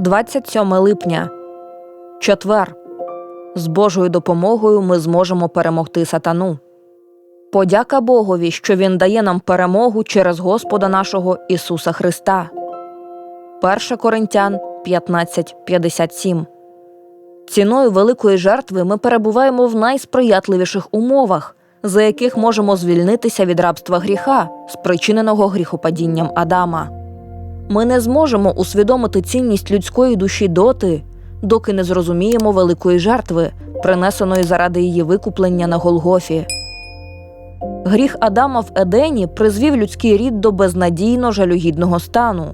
27 липня. Четвер. З Божою допомогою ми зможемо перемогти сатану. Подяка Богові, що Він дає нам перемогу через Господа нашого Ісуса Христа. 1 Коринтян 15.57 Ціною великої жертви ми перебуваємо в найсприятливіших умовах, за яких можемо звільнитися від рабства гріха, спричиненого гріхопадінням Адама. Ми не зможемо усвідомити цінність людської душі доти, доки не зрозуміємо великої жертви, принесеної заради її викуплення на Голгофі. Гріх Адама в Едені призвів людський рід до безнадійно жалюгідного стану.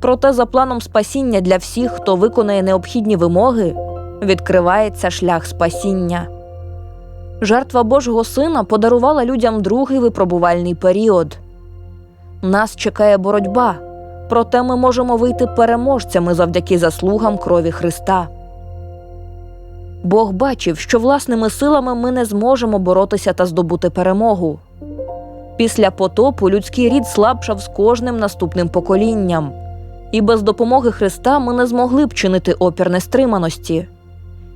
Проте, за планом спасіння для всіх, хто виконає необхідні вимоги, відкривається шлях спасіння. Жертва Божого Сина подарувала людям другий випробувальний період. Нас чекає боротьба, проте ми можемо вийти переможцями завдяки заслугам крові Христа. Бог бачив, що власними силами ми не зможемо боротися та здобути перемогу. Після потопу людський рід слабшав з кожним наступним поколінням, і без допомоги Христа ми не змогли б чинити опір нестриманості.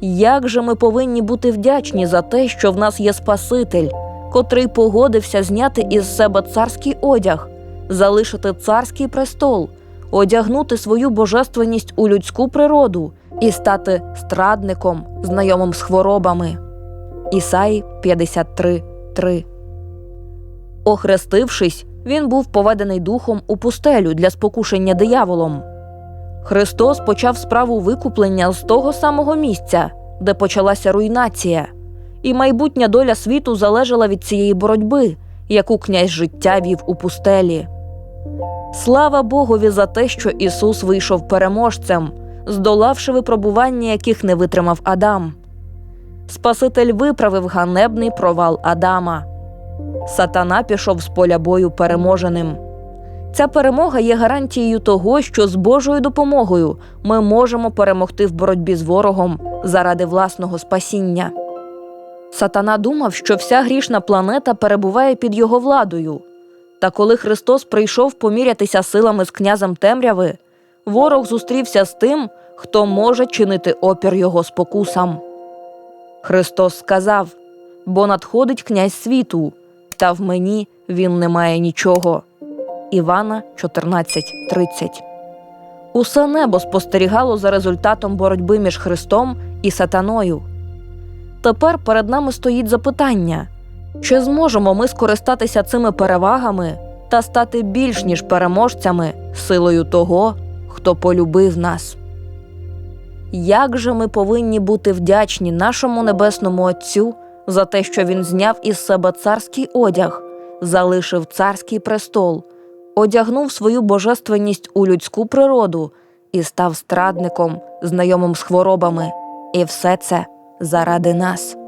Як же ми повинні бути вдячні за те, що в нас є Спаситель, котрий погодився зняти із себе царський одяг, залишити царський престол, одягнути свою божественність у людську природу і стати страдником, знайомим з хворобами. Ісаї 53.3 Охрестившись, він був поведений духом у пустелю для спокушення дияволом. Христос почав справу викуплення з того самого місця, де почалася руйнація, і майбутня доля світу залежала від цієї боротьби, яку князь життя вів у пустелі. Слава Богові за те, що Ісус вийшов переможцем, здолавши випробування, яких не витримав Адам. Спаситель виправив ганебний провал Адама. Сатана пішов з поля бою переможеним. Ця перемога є гарантією того, що з Божою допомогою ми можемо перемогти в боротьбі з ворогом заради власного спасіння. Сатана думав, що вся грішна планета перебуває під його владою. Та коли Христос прийшов помірятися силами з князем темряви, ворог зустрівся з тим, хто може чинити опір його спокусам. Христос сказав: бо надходить князь світу, та в мені він не має нічого. Івана 14.30 Усе небо спостерігало за результатом боротьби між Христом і Сатаною. Тепер перед нами стоїть запитання чи зможемо ми скористатися цими перевагами та стати більш ніж переможцями силою того, хто полюбив нас? Як же ми повинні бути вдячні нашому небесному Отцю за те, що Він зняв із себе царський одяг, залишив царський престол, одягнув свою божественність у людську природу і став страдником, знайомим з хворобами, і все це заради нас.